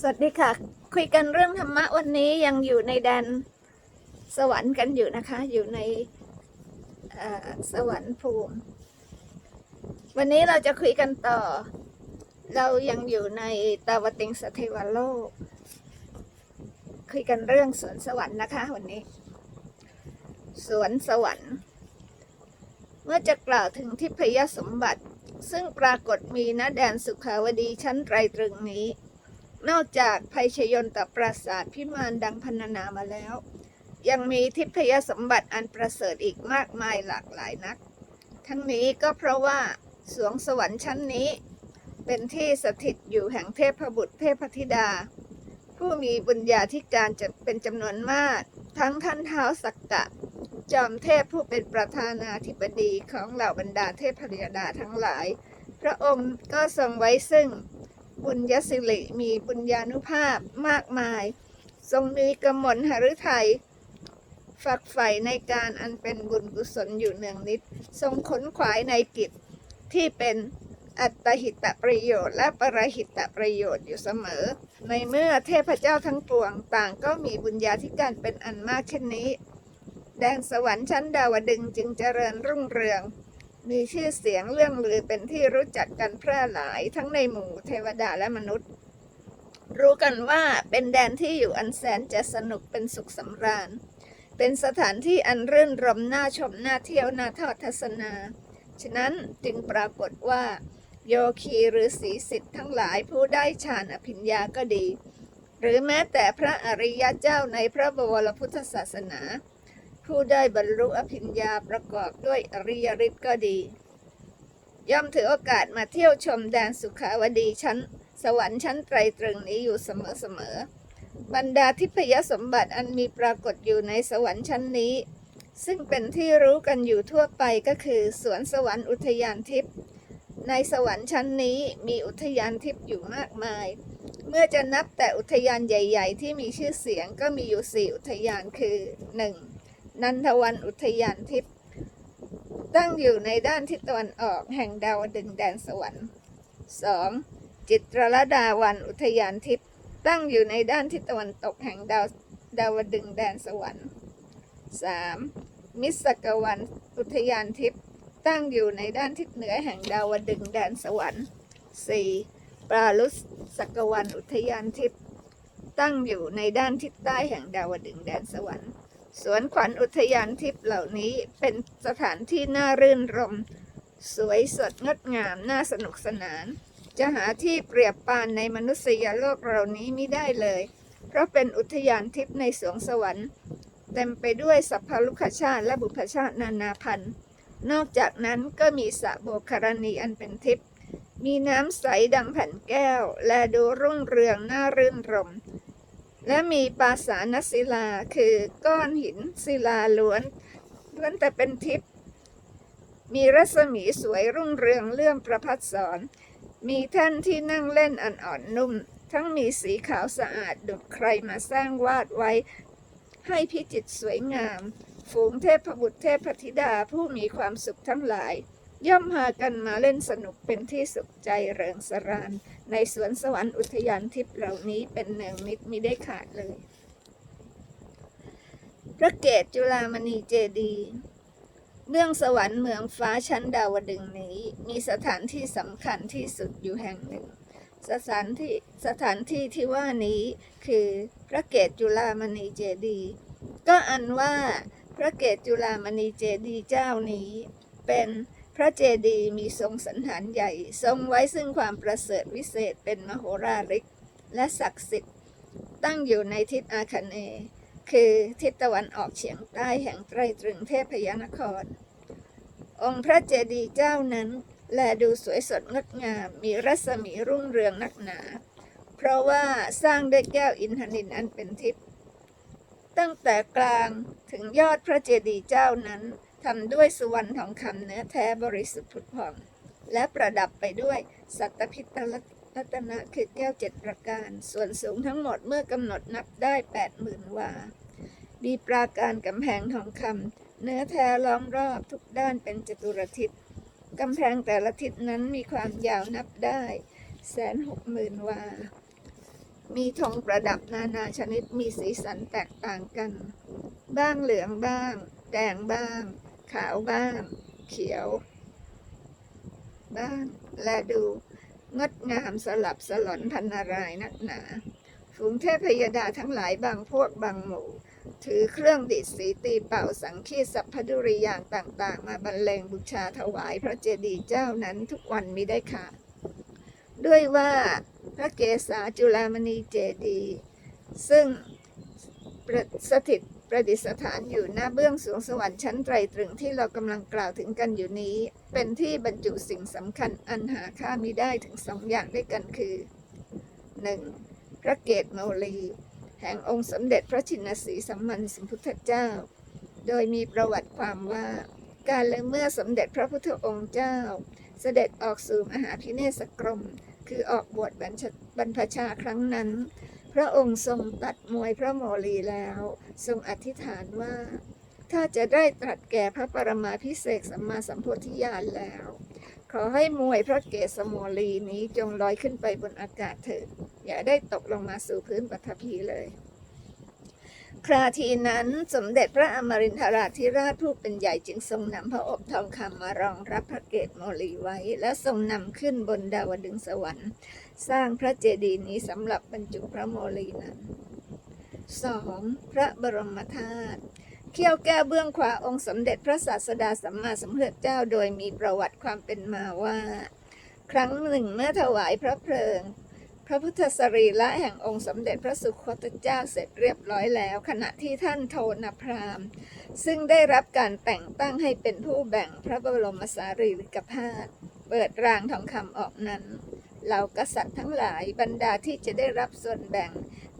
สวัสดีค่ะ คุยกันเรื่องธรรมะวันนี้ยังอยู่ในแดนสวรรค์กันอยู่นะคะ อยู่ในสวรรค์ภูมิ วันนี้เราจะคุยกันต่อ เรายังอยู่ในตาวติงสเทวโลก คุยกันเรื่องสวนสวรรค์นะคะ วันนี้ สวนสวรรค์ เมื่อจะกล่าวถึงทิพยสมบัติ ซึ่งปรากฏมีณแดนสุขาวดีชั้นไตรตรึงนี้ นอกจากภัยชยนตปราศาสตร์พิมานดังพรรณนามาแล้ว ยังมีทิพยสมบัติอันประเสริฐอีกมากมายหลากหลายนัก ทั้งนี้ก็เพราะว่าสวงสวรรค์ชั้นนี้ เป็นที่สถิตอยู่แห่งเทพบุตรเทพธิดา ผู้มีบุญญาธิการจะเป็นจำนวนมาก ทั้งท่านเท้าวสักกะ จอมเทพผู้เป็นประธานาธิบดีของเหล่าบรรดาเทพธิดาทั้งหลาย พระองค์ก็ทรงไว้ซึ่ง บุญยสิริมีบุญญานุภาพมากมาย ทรงมีกำมลหฤทัยฝักใฝ่ในการอันเป็นบุญกุศลอยู่เนืองนิด ทรงขนขวายในกิจที่เป็นอัตหิตประโยชน์และปรหิตประโยชน์อยู่เสมอ ในเมื่อเทพเจ้าทั้งปวงต่างก็มีบุญญาธิการเป็นอันมากเช่นนี้ แดนสวรรค์ชั้นดาวดึงจึงเจริญรุ่งเรือง มีชื่อเสียงเรื่องลือเป็นที่รู้จักกันแพร่หลายทั้งในหมู่เทวดาและมนุษย์ รู้กันว่าเป็นแดนที่อยู่อันแสนจะสนุกเป็นสุขสำราญ เป็นสถานที่อันรื่นรมน่าชมน่าเที่ยวน่าทอดทัศนา ฉะนั้นจึงปรากฏว่า โยคีหรือศีสิทธิ์ทั้งหลายผู้ได้ฌานอภิญญาก็ดี หรือแม้แต่พระอริยเจ้าในพระบวรพุทธศาสนา ผู้ได้บรรลุอภิญญาประกอบด้วยอริยฤทธิ์ก็ดี ย่อมถือโอกาสมาเที่ยวชมแดนสุขาวดีชั้น สวรรค์ชั้นไตรตรึงนี้อยู่เสมอๆบรรดาทิพยสมบัติอันมีปรากฏอยู่ในสวรรค์ชั้นนี้ ซึ่งเป็นที่รู้กันอยู่ทั่วไปก็คือสวนสวรรค์อุทยานทิพย์ในสวรรค์ชั้นนี้มีอุทยานทิพย์อยู่มากมาย เมื่อจะนับแต่อุทยานใหญ่ ๆ ที่มีชื่อเสียงก็มีอยู่สี่อุทยานคือ 1. นันทวันอุทยานทิพย์ตั้งอยู่ในด้านทิศตะวันออกแห่งดาวดึงแดนสวรรค์ 2. จิตรลดาวันอุทยานทิพย์ตั้งอยู่ในด้านทิศตะวันตกแห่งดาวดาวดึงแดนสวรรค์ 3. มิสกวันอุทยานทิพย์ตั้งอยู่ในด้านทิศเหนือแห่งดาวดึงแดนสวรรค์ 4. ปราลุสกวันอุทยานทิพย์ตั้งอยู่ในด้านทิศใต้แห่งดาวดึงแดนสวรรค์ สวนขวัญอุทยานทิพย์เหล่านี้เป็นสถานที่น่ารื่นรม สวยสดงดงามน่าสนุกสนาน จะหาที่เปรียบปานในมนุษยโลกเหล่านี้ไม่ได้เลย เพราะเป็นอุทยานทิพย์ในสวงสวรรค์ เต็มไปด้วยสัพพลุกชาติและบุพชาตินานาพันธุ์นอกจากนั้นก็มีสระโบคารณีอันเป็นทิพย์มีน้ำใสดังแผ่นแก้ว และดูรุ่งเรืองน่ารื่นรม และมีปราสานศิลาคือก้อนหินศิลาล้วนล้วนแต่เป็นทิพย์มีรัศมีสวยรุ่งเรืองเลื่อมประพัดสอนมีท่านที่นั่งเล่นอันอ่อนนุ่ม ทั้งมีสีขาวสะอาดดุจใครมาสร้างวาดไว้ ให้พิจิตสวยงาม ฝูงเทพบุตรเทพธิดาผู้มีความสุขทั้งหลาย ย่อมพากันมาเล่นสนุกเป็นที่สุขใจเริงสราน ในสวนสวรรค์อุทยานทิพย์เหล่านี้เป็นเนืองนิดมิได้ขาดเลย พระเกศจุฬามณีเจดีเรื่องสวรรค์เมืองฟ้าชั้นดาวดึงนี้ มีสถานที่สำคัญที่สุดอยู่แห่งหนึ่ง สถานที่สถานที่ที่ว่านี้คือพระเกศจุฬามณีเจดีก็อันว่าพระเกศจุฬามณีเจดีเจ้านี้ เป็น พระเจดีย์มีทรงสันฐานใหญ่ ทรงไว้ซึ่งความประเสริฐวิเศษเป็นมโหราริก และศักดิ์สิทธิ์ ตั้งอยู่ในทิศอาคเนย์คือทิศตะวันออกเฉียงใต้แห่งไตรตรึงเทพพยานคร องค์พระเจดีย์เจ้านั้น แลดูสวยสดงดงาม มีรัศมีรุ่งเรืองนักหนา เพราะว่าสร้างด้วยแก้วอินทนินอันเป็นทิพย์ตั้งแต่กลางถึงยอดพระเจดีย์เจ้านั้น ทำด้วยสุวรรณทองคำเนื้อแท้บริสุทธิ์ผุดผ่อง และประดับไปด้วยสัตพิตรัตนะคือแก้วเจ็ดประการ ส่วนสูงทั้งหมดเมื่อกำหนดนับได้แปดหมื่นวามีปราการกำแพงทองคำเนื้อแท้ล้อมรอบทุกด้านเป็นจตุรทิศกำแพงแต่ละทิศนั้นมีความยาวนับได้แสนหกหมื่นวา มีธงประดับนานาชนิดมีสีสันแตกต่างกัน บ้างเหลืองบ้าง แดงบ้าง ขาวบ้าง เขียว บ้าง และดูงดงามสลับสลอนพันนารายนักหนา ฝูงเทพยดาทั้งหลายบางพวกบางหมู่ ถือเครื่องดิดสีตีเป่าสังคีสัพพดุริยางต่างๆ มาบรรเลงบูชาถวายพระเจดีย์เจ้านั้นทุกวันมิได้ขาดด้วยว่าพระเกศาจุลามณีเจดีย์ซึ่งสถิต ประดิษฐานอยู่หน้าเบื้องสูงสวรรค์ชั้นไตรตรึงที่เรากำลังกล่าวถึงกันอยู่นี้ เป็นที่บรรจุสิ่งสำคัญอันหาค่ามิได้ถึงสองอย่างด้วยกันคือ 1. พระเกศโมลี แห่งองค์สมเด็จพระชินสีสัมมันสัมพุทธเจ้า โดยมีประวัติความว่า การและเมื่อสมเด็จพระพุทธองค์เจ้า เสด็จออกสู่มหาพิเนศกรม คือออกบวชบรรชบรรพชาครั้งนั้น พระองค์ทรงตัดมวยพระโมลีแล้ว ทรงอธิษฐานว่า ถ้าจะได้ตรัสแก่พระปรมาพิเศษสัมมาสัมโพธิญาณแล้ว ขอให้มวยพระเกศโมลีนี้จงลอยขึ้นไปบนอากาศเถิดอย่าได้ตกลงมาสู่พื้นปฐพีเลย คราทีนั้นสมเด็จพระอมรินทราธิราชผู้เป็นใหญ่จึงทรงนำพระอบทองคำมารองรับพระเกศโมลีไว้ และทรงนำขึ้นบนดาวดึงสวรรค์ สร้างพระเจดีย์นี้สำหรับบรรจุพระโมลีนั้น 2. พระบรมธาตุเขี้ยวแก้วเบื้องขวาองค์สมเด็จพระศาสดาสัมมาสัมพุทธเจ้าโดยมีประวัติความเป็นมาว่า ครั้งหนึ่งเมื่อถวายพระเพลิง พระพุทธสรีระแห่งองค์สมเด็จพระสุคตเจ้าเสร็จเรียบร้อยแล้ว ขณะที่ท่านโทนพรามซึ่งได้รับการแต่งตั้งให้เป็นผู้แบ่งพระบรมสารีริกธาตุเปิดรางทองคำออกนั้นเหล่ากษัตริย์ทั้งหลายบรรดาที่จะได้รับส่วนแบ่ง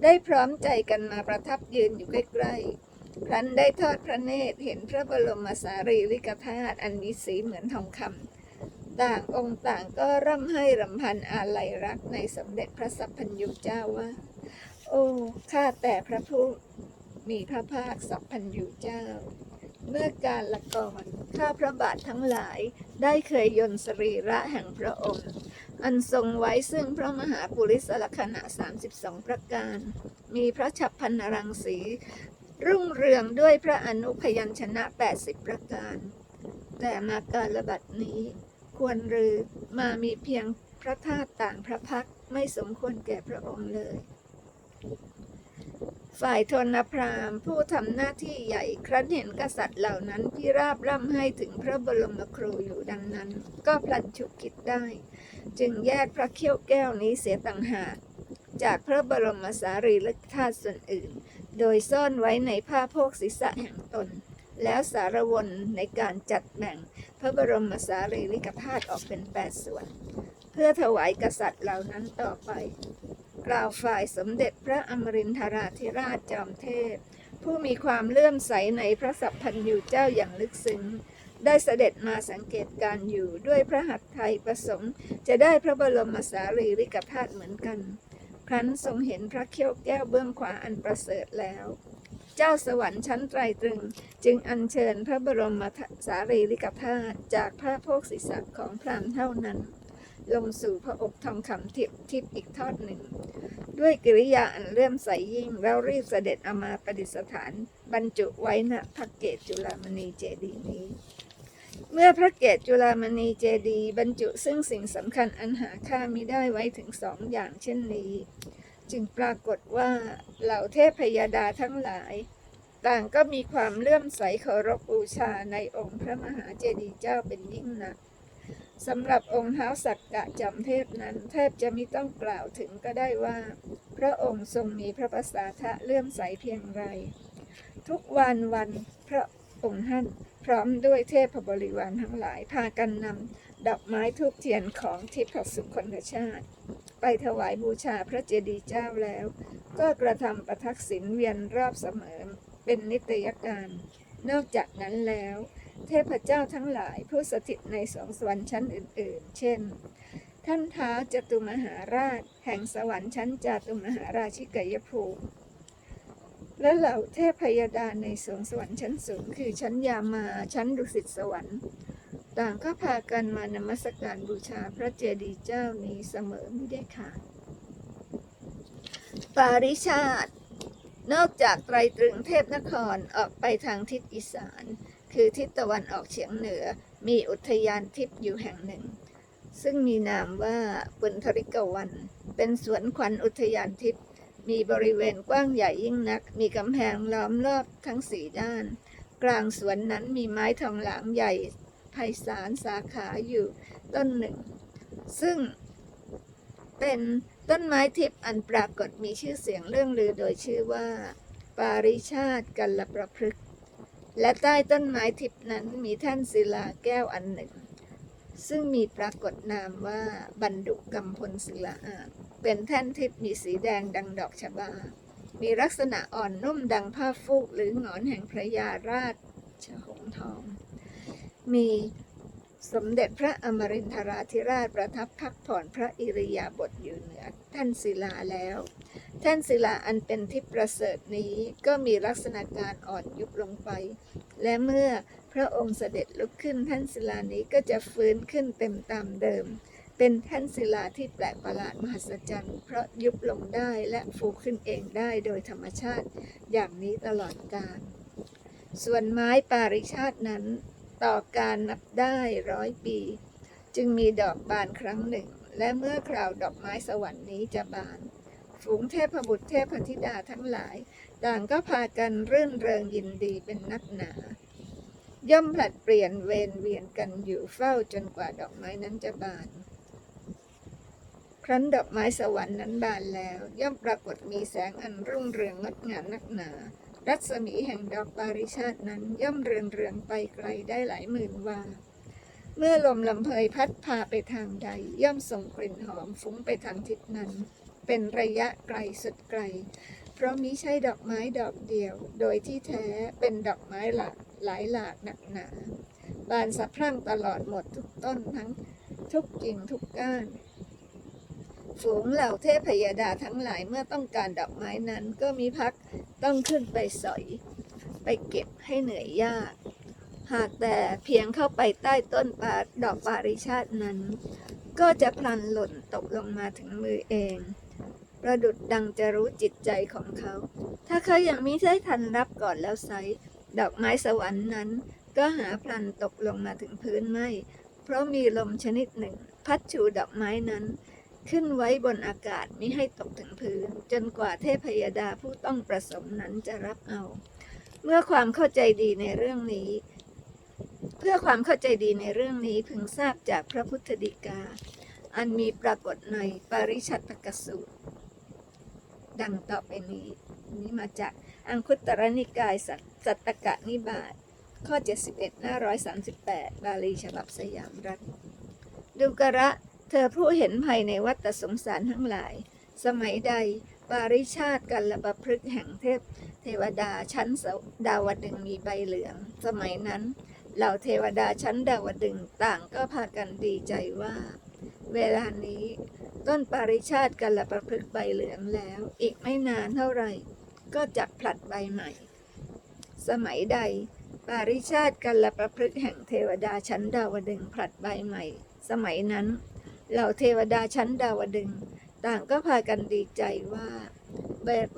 ได้พร้อมใจกันมาประทับยืนอยู่ใกล้ๆครั้นได้ทอดพระเนตรเห็นพระบรมสารีริกธาตุอันมีสีเหมือนทองคำ ต่างองค์ต่างก็ร่ำให้รำพันอาลัยรักในสมเด็จพระสัพพัญญูเจ้าว่า โอ้ข้าแต่พระผู้มีพระภาคสัพพัญญูเจ้า เมื่อการละก่อนข้าพระบาททั้งหลายได้เคยยนต์สรีระแห่งพระองค์ อันทรงไว้ซึ่งพระมหาปุริสลักษณะ 32 ประการ มีพระฉับพันนรังสี รุ่งเรืองด้วยพระอนุพยัญชนะ 80 ประการ แต่มาการระบัดนี้ ควรหรือมามีเพียงพระธาตุต่างพระพักไม่สมควรแก่พระองค์เลย ฝ่ายทนพรามผู้ทำหน้าที่ใหญ่ครั้นเห็นกษัตริย์เหล่านั้นพิราบร่ำให้ถึงพระบรมครูอยู่ดังนั้น ก็พลันฉุกคิดได้ จึงแยกพระเขี้ยวแก้วนี้เสียต่างหากจากพระบรมสารีริกธาตุส่วนอื่น โดยซ่อนไว้ในผ้าโพกศีรษะแห่งตน แล้วสารวนในการจัดแบ่งพระบรมสารีริกธาตุออกเป็นแปดส่วน เพื่อถวายกษัตริย์เหล่านั้นต่อไป กล่าวฝ่ายสมเด็จพระอมรินทราธิราชจอมเทพ ผู้มีความเลื่อมใสในพระสัพพัญญูเจ้าอย่างลึกซึ้งได้เสด็จมาสังเกตการอยู่ด้วยพระหัตถ์ไทยประสงค์ จะได้พระบรมสารีริกธาตุเหมือนกัน ครั้นทรงเห็นพระเขี้ยวแก้วเบื้องขวาอันประเสริฐแล้ว เจ้าสวรรค์ชั้นไตรตรึง จึงอัญเชิญพระบรมสารีริกธาตุจากพระโพกศีรษะของพรามเท่านั้น ลงสู่พระอกทองคำทิพย์ทิพย์อีกทอดหนึ่ง ด้วยกิริยาอันเลื่อมใสยิ่งแล้วรีบเสด็จเอามาประดิษฐาน บรรจุไว้ณพระเกศจุลามณีเจดีย์นี้เมื่อพระเกศจุลามณีเจดีย์บรรจุซึ่งสิ่งสำคัญอันหาค่ามิได้ไว้ถึงสองอย่างเช่นนี้ จึงปรากฏว่าเหล่าเทพพยดาทั้งหลาย ต่างก็มีความเลื่อมใสเคารพบูชาในองค์พระมหาเจดีย์เจ้าเป็นยิ่งนักสำหรับองค์เท้าสักกะจอมเทพนั้น แทบจะไม่ต้องกล่าวถึงก็ได้ว่า พระองค์ทรงมีพระประสาทะเลื่อมใสเพียงไร ทุกวันวันพระองค์ท่านพร้อมด้วยเทพบริวารทั้งหลายพากันนำ ดอกไม้ทูบเทียนของทิพสุคนชาติ ไปถวายบูชาพระเจดีย์เจ้าแล้ว ก็กระทำประทักษิณเวียนรอบเสมอเป็นนิตยการ นอกจากนั้นแล้ว เทพเจ้าทั้งหลายผู้สถิตในสวงสวรรค์ชั้นอื่น ๆ เช่น ท่านท้าวจตุมหาราช แห่งสวรรค์ชั้นจาตุมหาราชิกยภูมิและเหล่าเทพพยดาในสวงสวรรค์ชั้นสูง คือชั้นยามาชั้นดุสิตสวรรค์ ต่างก็พากันมานมัสการบูชาพระเจดีย์เจ้านี้เสมอไม่ได้ขาดปาริชาติ นอกจากไตรตรึงเทพนครออกไปทางทิศอีสาน คือทิศตะวันออกเฉียงเหนือ มีอุทยานทิพย์อยู่แห่งหนึ่ง ซึ่งมีนามว่าปุณธริกวัน เป็นสวนขวัญอุทยานทิพย์มีบริเวณกว้างใหญ่ยิ่งนัก มีกำแพงล้อมรอบทั้งสี่ด้าน กลางสวนนั้นมีไม้ทองหลางใหญ่ ไพศาลสาขาอยู่ต้นหนึ่ง ซึ่งเป็นต้นไม้ทิพย์อันปรากฏมีชื่อเสียงเรื่องลือโดยชื่อว่า ปาริชาติกัลประพฤกษ์และใต้ต้นไม้ทิพย์นั้นมีแท่นศิลาแก้วอันหนึ่ง ซึ่งมีปรากฏนามว่าบรรดุกำพลศิลาอาจเป็นแท่นทิพย์มีสีแดงดังดอกชบา มีลักษณะอ่อนนุ่มดังผ้าฟูกหรือหงอนแห่งพระยาราชชหงทอง มีสมเด็จพระอมรินทราธิราชประทับพักผ่อนพระอิริยาบถอยู่เหนือแท่นศิลาแล้วแท่นศิลาอันเป็นทิพย์ประเสริฐนี้ก็มีลักษณะการอ่อนยุบลงไป และเมื่อพระองค์เสด็จลุกขึ้นแท่นศิลานี้ก็จะฟื้นขึ้นเต็มตามเดิม เป็นแท่นศิลาที่แปลกประหลาดมหัศจรรย์เพราะยุบลงได้และฟูขึ้นเองได้โดยธรรมชาติอย่างนี้ตลอดกาลส่วนไม้ปาริชาตินั้น ต่อการนับได้ร้อยปี จึงมีดอกบานครั้งหนึ่ง และเมื่อคราวดอกไม้สวรรค์นี้จะบาน ฝูงเทพบุตรเทพธิดาทั้งหลาย ต่างก็พากันรื่นเริงยินดีเป็นนักหนา ย่อมผลัดเปลี่ยนเวรเวียนกันอยู่เฝ้าจนกว่าดอกไม้นั้นจะบาน ครั้นดอกไม้สวรรค์นั้นบานแล้ว ย่อมปรากฏมีแสงอันรุ่งเรืองงดงามนักหนา รัศมีแห่งดอกปาริชาตินั้นย่อมเรืองเรืองไปไกลได้หลายหมื่นวา เมื่อลมลำเพยพัดพาไปทางใด ย่อมส่งกลิ่นหอมฟุ้งไปทางทิศนั้น เป็นระยะไกลสุดไกล เพราะมิใช่ดอกไม้ดอกเดียว โดยที่แท้เป็นดอกไม้หลากหลายหลากหนักหนา บานสะพรั่งตลอดหมดทุกต้นทั้งทุกกิ่งทุกก้าน ฝูงเหล่าเทพยดาทั้งหลายเมื่อต้องการดอกไม้นั้น ก็มีพักต้องขึ้นไปสอย ไปเก็บให้เหนื่อยยาก หากแต่เพียงเข้าไปใต้ต้นปาดอกปาริชาตินั้น ก็จะพลันหล่นตกลงมาถึงมือเอง ประดุดดังจะรู้จิตใจของเขา ถ้าเขายังม่ได้ทันรับก่อนแล้วไซดอกไม้สวรรค์นั้น ก็หาพลันตกลงมาถึงพื้นไม่ เพราะมีลมชนิดหนึ่ง พัดชูดอกไม้นั้น ขึ้นไว้บนอากาศมิให้ตกถึงพื้น จนกว่าเทพยดาผู้ต้องประสมนั้นจะรับเอา เมื่อความเข้าใจดีในเรื่องนี้ เพื่อความเข้าใจดีในเรื่องนี้พึงทราบจากพระพุทธดีกา อันมีปรากฏในปาริชัตตกสูตร ดังต่อไปนี้นี้มาจากอังคุตรนิกายสัตสัตตกะนิบาตข้อ 71หน้า138 บาลีฉบับสยามรัฐดูกระ เธอผู้เห็นภัยในวัฏสงสารทั้งหลาย สมัยใดปาริชาติกัลปพฤกแห่งเทพ เทวดาชั้นดาวดึงมีใบเหลือง สมัยนั้น เหล่าเทวดาชั้นดาวดึงต่างก็พากันดีใจว่า เวลานี้ ต้นปาริชาติกัลปพฤกใบเหลืองแล้ว อีกไม่นานเท่าไหร่ ก็จะผลัดใบใหม่ สมัยใด ปาริชาติกัลปพฤกแห่งเทวดาชั้นดาวดึงผลัดใบใหม่ สมัยนั้น เหล่าเทวดาชั้นดาวดึง ต่างก็พากันดีใจว่า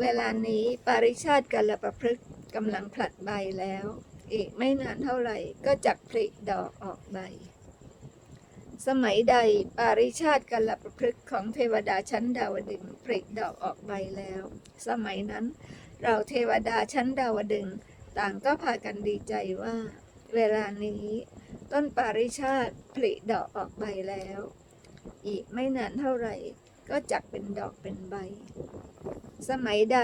เวลานี้ปาริชาติกัลประพฤกษ์กำลังผลัดใบแล้ว อีกไม่นานเท่าไหร่ก็จักผลิดอกออกใบ สมัยใดปาริชาติกัลประพฤกษ์ของเทวดาชั้นดาวดึงผลิดอกออกใบแล้ว สมัยนั้น เราเทวดาชั้นดาวดึง ต่างก็พากันดีใจว่า เวลานี้ ต้นปาริชาติผลิดอกออกใบแล้ว อีกไม่นานเท่าไหร่ ก็จักเป็นดอกเป็นใบ สมัยใด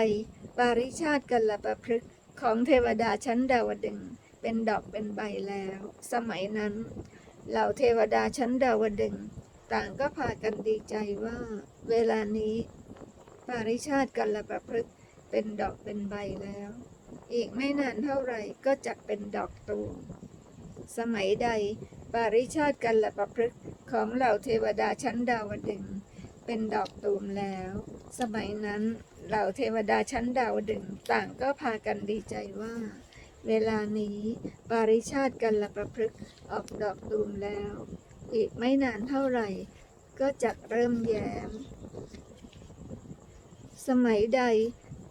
ปาริชาติกัลปพฤกษของเทวดาชั้นดาวดึงเป็นดอกเป็นใบแล้ว สมัยนั้น เหล่าเทวดาชั้นดาวดึงต่างก็พากันดีใจว่า เวลานี้ ปาริชาติกัลปพฤกษเป็นดอกเป็นใบแล้ว อีกไม่นานเท่าไหร่ก็จักเป็นดอกตูมสมัยใด ปาริชาติกัลปพฤกษของเหล่าเทวดาชั้นดาวดึง เป็นดอกตูมแล้ว สมัยนั้นเหล่าเทวดาชั้นดาวดึงต่างก็พากันดีใจว่า เวลานี้ปาริชาติกัลปพฤกษออกดอกตูมแล้ว อีกไม่นานเท่าไหร่ ก็จะเริ่มแย้ม สมัยใด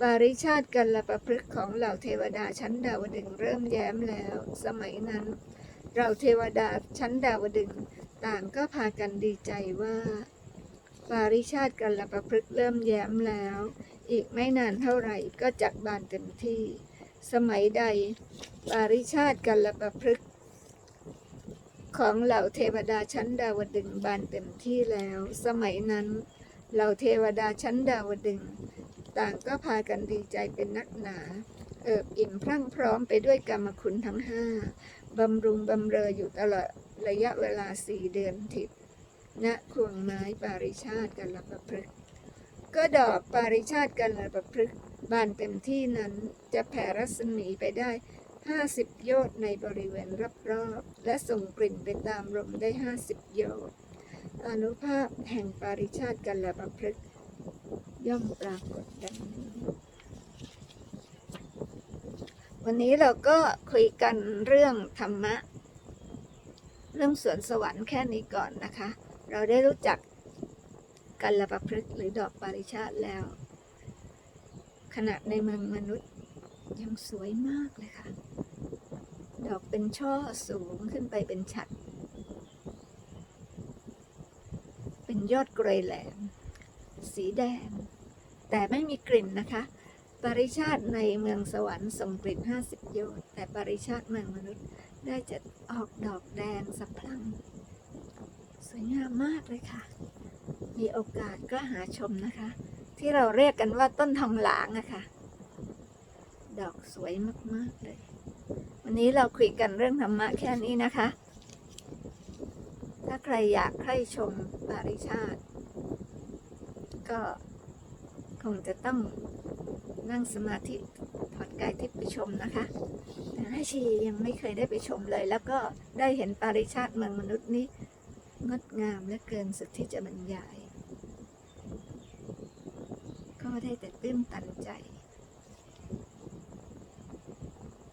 ปาริชาติกันละประพฤกษของเหล่าเทวดาชั้นดาวดึงเริ่มแย้มแล้ว สมัยนั้น เราเทวดาชั้นดาวดึงต่างก็พากันดีใจว่าปาริชาติกันละประพฤกเริ่มแย้มแล้ว อีกไม่นานเท่าไหร่ก็จักบานเต็มที่ สมัยใด ปาริชาติกันละประพฤกของเหล่าเทวดาชั้นดาวดึงบานเต็มที่แล้ว สมัยนั้น เหล่าเทวดาชั้นดาวดึง ต่างก็พากันดีใจเป็นนักหนา เอิบอิ่มพรั่งพร้อมไปด้วยกรรมคุณทั้งห้า บำรุงบำเรออยู่ตลอดระยะเวลาสี่เดือนทิพณควงไม้ปาริชาติกันละประพฤกษ์ก็ดอกปาริชาติกันละประพฤกษ์บานเต็มที่นั้นจะแผ่รัศมีไปได้ห้าสิบโยชน์ในบริเวณรอบๆและส่งกลิ่นไปตามลมได้ห้าสิบโยชน์อนุภาพแห่งปาริชาติกันละประพฤกษ์ย่อมปรากฏไดังนี้ วันนี้เราก็คุยกันเรื่องธรรมะ เรื่องสวนสวรรค์แค่นี้ก่อนนะคะ เราได้รู้จักกันละประพฤกหรือดอกปาริชาติแล้วขณะในเมืองมนุษย์ยังสวยมากเลยค่ะ ดอกเป็นช่อสูงขึ้นไปเป็นฉัด เป็นยอดเกรยแหลม สีแดง แต่ไม่มีกลิ่นนะคะ ปริชาติในเมืองสวรรค์ส่งกลิ่นห้าสิบโยชน์แต่ปริชาติเมืองมนุษย์ได้จะออกดอกแดงสะพรั่งสวยงามมากเลยค่ะ มีโอกาสก็หาชมนะคะ ที่เราเรียกกันว่าต้นทองหลางอะค่ะ ดอกสวยมาก ๆ เลย วันนี้เราคุยกันเรื่องธรรมะแค่นี้นะคะ ถ้าใครอยากใครชมปริชาติ ก็คงจะต้อง นั่งสมาธิถอดกายทิพย์ไปชมนะคะแต่ให้ชียังไม่เคยได้ไปชมเลย แล้วก็ได้เห็นปาริชาติเมืองมนุษย์นี้งดงามและเกินสุดที่จะบรรยาย ก็ได้แต่ตื้นตันใจ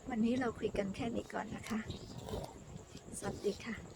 วันนี้เราคุยกันแค่นี้ก่อนนะคะ สวัสดีค่ะ